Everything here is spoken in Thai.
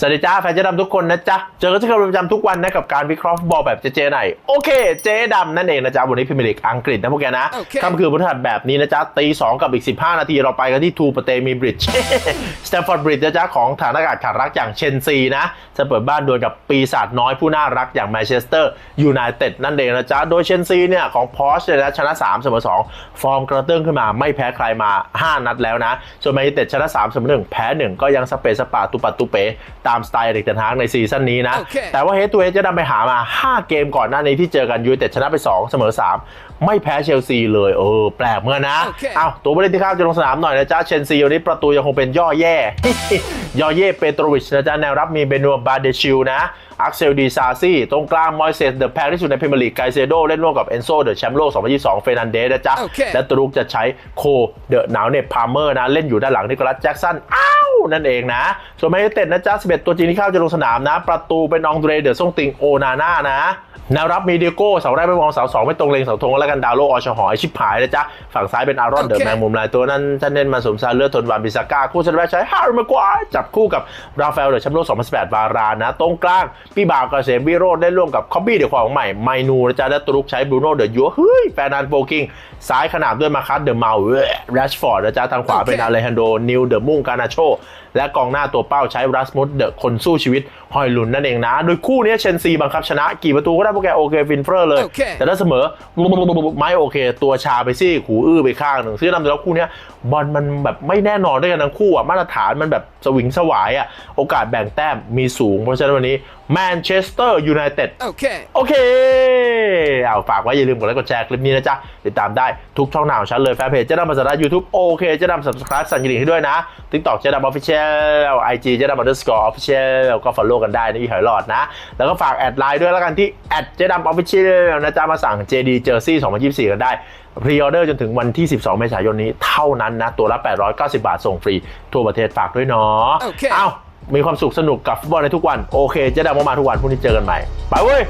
สวัสดีจ้าแฟนเจ๊ดำทุกคนนะจ๊ะ เจอกันที่เคารพประจำทุกวันนะกับการวิเคราะห์ฟุตบอลแบบเจ๊ๆหน่อยโอเค เจ๊ดำนั่นเองนะจ๊ะ วันนี้พรีเมียร์ลีกอังกฤษนะพวกแกนะโอเคค่ำคืนพฤหัสแบบนี้นะจ๊ะตี2กับอีก 15 นาทีเราไปกันที่ทูปเตมีบริดจ์สแตมฟอร์ดบริดจ์นะจ๊ะ ของฐานอากาศขาดรักอย่างเชนซีนะ จะเปิดบ้านดวลกับปีศาจน้อยผู้น่ารักอย่างแมนเชสเตอร์ยูไนเต็ดนั่นเองนะจ๊ะ โดยเชนซีเนี่ยของพอชเนี่ยนะชนะ3เสมอ2ฟอร์มกระเตื้องขึ้นมาไม่แพ้ใครมา 5 นัดแล้วนะส่วนแมนยูเต็ดชนะ3เสมอ1แพ้1ก็ยังสเปซสปาตุปัตตุเปตามสไตล์เด็กเตนฮากในซีซั่นนี้นะโอเคแต่ว่าเฮดตัวเฮดจะนำไปหามา 5 เกมก่อนหน้านี้ที่เจอกันยูไนเต็ดชนะไป 2 เสมอ 3 ไม่แพ้เชลซีเลยเออแปลกเหมือนกันนะโอเคเอาตัวผู้เล่นที่เข้าจะลงสนามหน่อยนะจ๊ะเชนซีวันนี้ประตูยังคงเป็นย่อแย่ ย่อเย่เปโตรวิชนะจ๊ะแนวรับมีเบนัวบาเดชิลนะอักเซลดีซาซี่ตรงกลางมอยเซสเดอะแพงที่สุดในพรีเมียร์ลีกไกเซโดเล่นร่วมกับเอนโซเดอะแชมป์โลก 2022 เฟรนันเดสนะจ๊ะโอเคและตรุกจะใช้โคเดอะหนาวเนปพาร์เมอร์นะเล่นอยู่ด้านหลังนิโคลัสแจ็กสันอ้าว นั่นเองนะ ส่วนแมนยูเต็ดนะจ๊ะ11 ตัวจริงที่เข้าจะลงสนามนะ ประตูเป็นองเดรเดอร์ซ่งติงโอนาน่านะ แนวรับมีเดียโก้เสาแรกไม่มองเสาสองไม่ตรงเลงเสาธงแล้วกันดาวโลออชหอยชิบหายนะจ๊ะ ฝั่งซ้ายเป็นอารอนเดอะโอเคแมงมุมลายตัวนั้นท่านเน้นมาสมซานเลือดทนวานบิซาก้า คู่ชันแรกใช้ฮาร์มากวายจับคู่กับราฟาเอลเดอะแชมป์โลก2018 วารานนะตรงกลาง พี่บ่าวเกษมวิโรจน์ได้ร่วมกับคอบบี้เดอะของใหม่ไมนูนะจ๊ะ และตรุกใช้บรูโน่เดอะยัวเฮ้ยแฟร์นันโฟกิงซ้ายขนาบด้วยมาคัสเดอะเมาแรชฟอร์ดนะจ๊ะทางขวาเป็นโอเคอาเลฮันโดนิวเดอะมุ่งกานาโชและกองหน้าตัวเป้าใช้รัสมุดเดอะคนสู้ชีวิตฮอยลุนนั่นเองนะ โดยคู่นี้เชนซีบังคับชนะกี่ประตูก็ได้พวกแกโอเคฟินเฟอร์เลยโอเคแต่ถ้าเสมอไม่โอเค ตัวชาไปซี่หูอื้อไปข้างหนึ่งซึ่งนำแล้วคู่เนี้ยบอลมันแบบไม่แน่นอนด้วยกันทั้งคู่อะมาตรฐานมันแบบสวิงสวายอะโอกาสแบ่งแต้มมีสูง เพราะฉะนั้นวันนี้แมนเชสเตอร์ยูไนเต็ดโอเคโอ เคเอาฝากไว้อย่าลืมกดไลค์กดแชร์คลิปนี้นะจ๊ะ ติดตามได้ทุกช่องทางของฉันเลยแฟนเพจเจ๊ดำภาษาไทยยูทูบโอเคเจ๊ดำ subscribe สั่นกระดิ่งให้ด้วยนะ TikTok เจ๊ดำ official IG เจ๊ดำ underscore official ก็ follow กันได้นะอีหอยหลอดนะ แล้วก็ฝากแอดไลน์ด้วยแล้วกันที่แอดเจ๊ดำ official นะจ๊ะมาสั่ง JD Jersey 2024 กันได้พรีออเดอร์จนถึงวันที่ 12 เมษายนนี้เท่านั้นนะ ตัวละ 890 บาทส่งฟรี ทั่วประเทศฝากด้วยเนาะโอเคเอ้า มีความสุขสนุกกับฟุตบอลในทุกวัน โอเคเจ๊ดำก็มาทุกวันพรุ่งนี้เจอกันใหม่ ไปเว้ย